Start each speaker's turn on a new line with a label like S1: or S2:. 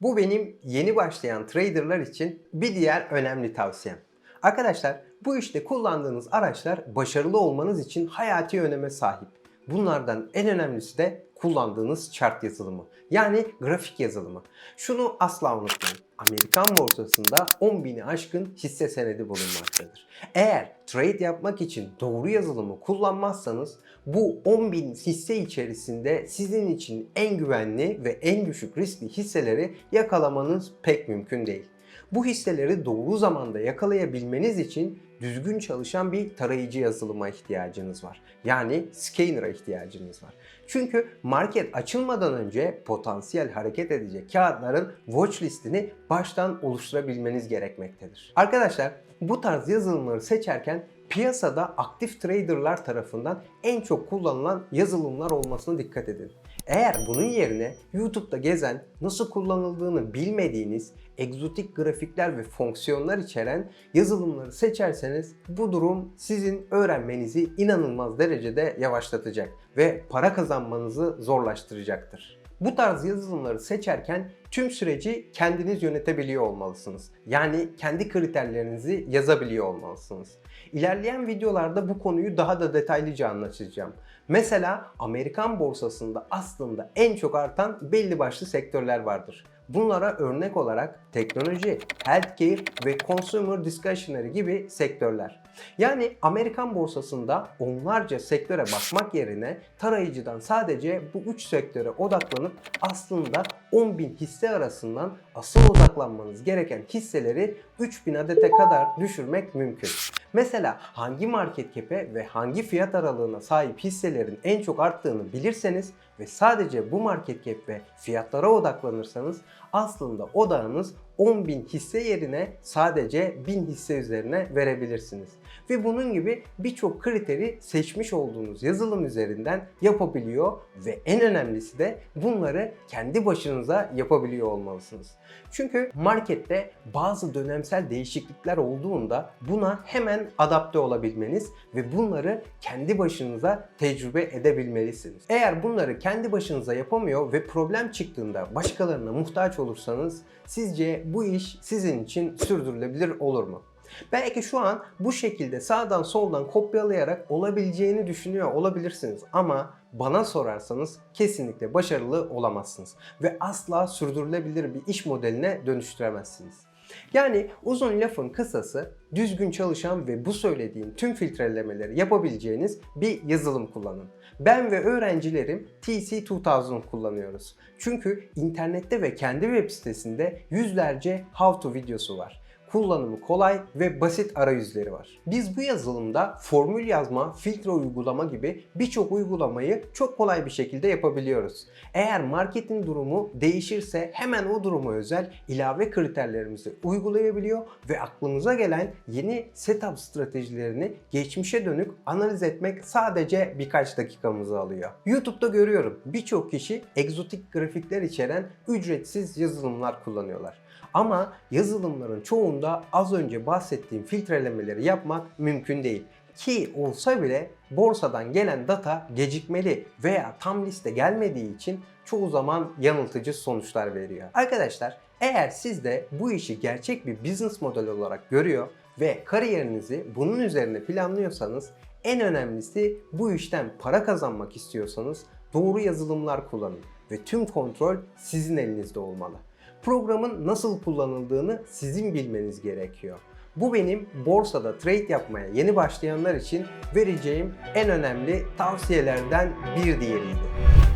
S1: Bu benim yeni başlayan traderlar için bir diğer önemli tavsiyem. Arkadaşlar bu işte kullandığınız araçlar başarılı olmanız için hayati öneme sahip. Bunlardan en önemlisi de kullandığınız chart yazılımı. Yani grafik yazılımı. Şunu asla unutmayın. Amerikan borsasında 10 bini aşkın hisse senedi bulunmaktadır. Eğer trade yapmak için doğru yazılımı kullanmazsanız bu 10 bin hisse içerisinde sizin için en güvenli ve en düşük riskli hisseleri yakalamanız pek mümkün değil. Bu hisseleri doğru zamanda yakalayabilmeniz için düzgün çalışan bir tarayıcı yazılıma ihtiyacınız var. Yani scanner'a ihtiyacınız var. Çünkü market açılmadan önce potansiyel hareket edecek kağıtların watch listini baştan oluşturabilmeniz gerekmektedir. Arkadaşlar bu tarz yazılımları seçerken piyasada aktif traderlar tarafından en çok kullanılan yazılımlar olmasına dikkat edin. Eğer bunun yerine YouTube'da gezen, nasıl kullanıldığını bilmediğiniz egzotik grafikler ve fonksiyonlar içeren yazılımları seçerseniz bu durum sizin öğrenmenizi inanılmaz derecede yavaşlatacak ve para kazanmanızı zorlaştıracaktır. Bu tarz yazılımları seçerken tüm süreci kendiniz yönetebiliyor olmalısınız. Yani kendi kriterlerinizi yazabiliyor olmalısınız. İlerleyen videolarda bu konuyu daha da detaylıca anlatacağım. Mesela Amerikan borsasında aslında en çok artan belli başlı sektörler vardır. Bunlara örnek olarak teknoloji, healthcare ve consumer discretionary gibi sektörler. Yani Amerikan borsasında onlarca sektöre bakmak yerine tarayıcıdan sadece bu 3 sektöre odaklanıp aslında 10.000 hisse arasından asıl odaklanmanız gereken hisseleri 3000 adete kadar düşürmek mümkün. Mesela hangi market cap'e ve hangi fiyat aralığına sahip hisselerin en çok arttığını bilirseniz ve sadece bu market cap ve fiyatlara odaklanırsanız aslında odağınız 10.000 hisse yerine sadece 1000 hisse üzerine verebilirsiniz. Ve bunun gibi birçok kriteri seçmiş olduğunuz yazılım üzerinden yapabiliyor ve en önemlisi de bunları kendi başınıza yapabiliyor olmalısınız. Çünkü markette bazı dönemsel değişiklikler olduğunda buna hemen adapte olabilmeniz ve bunları kendi başınıza tecrübe edebilmelisiniz. Eğer bunları kendi başınıza yapamıyor ve problem çıktığında başkalarına muhtaç olursanız sizce bu iş sizin için sürdürülebilir olur mu? Belki şu an bu şekilde sağdan soldan kopyalayarak olabileceğini düşünüyor olabilirsiniz ama bana sorarsanız kesinlikle başarılı olamazsınız ve asla sürdürülebilir bir iş modeline dönüştüremezsiniz. Yani uzun lafın kısası düzgün çalışan ve bu söylediğim tüm filtrelemeleri yapabileceğiniz bir yazılım kullanın. Ben ve öğrencilerim TC2000 kullanıyoruz. Çünkü internette ve kendi web sitesinde yüzlerce how to videosu var kullanımı kolay ve basit arayüzleri var. Biz bu yazılımda formül yazma, filtre uygulama gibi birçok uygulamayı çok kolay bir şekilde yapabiliyoruz. Eğer marketin durumu değişirse hemen o duruma özel ilave kriterlerimizi uygulayabiliyor ve aklımıza gelen yeni setup stratejilerini geçmişe dönük analiz etmek sadece birkaç dakikamızı alıyor. YouTube'da görüyorum birçok kişi egzotik grafikler içeren ücretsiz yazılımlar kullanıyorlar. Ama yazılımların çoğunda az önce bahsettiğim filtrelemeleri yapmak mümkün değil. Ki olsa bile borsadan gelen data gecikmeli veya tam liste gelmediği için çoğu zaman yanıltıcı sonuçlar veriyor. Arkadaşlar eğer siz de bu işi gerçek bir business model olarak görüyor ve kariyerinizi bunun üzerine planlıyorsanız en önemlisi bu işten para kazanmak istiyorsanız doğru yazılımlar kullanın ve tüm kontrol sizin elinizde olmalı programın nasıl kullanıldığını sizin bilmeniz gerekiyor. Bu benim borsada trade yapmaya yeni başlayanlar için vereceğim en önemli tavsiyelerden bir diğeriydi.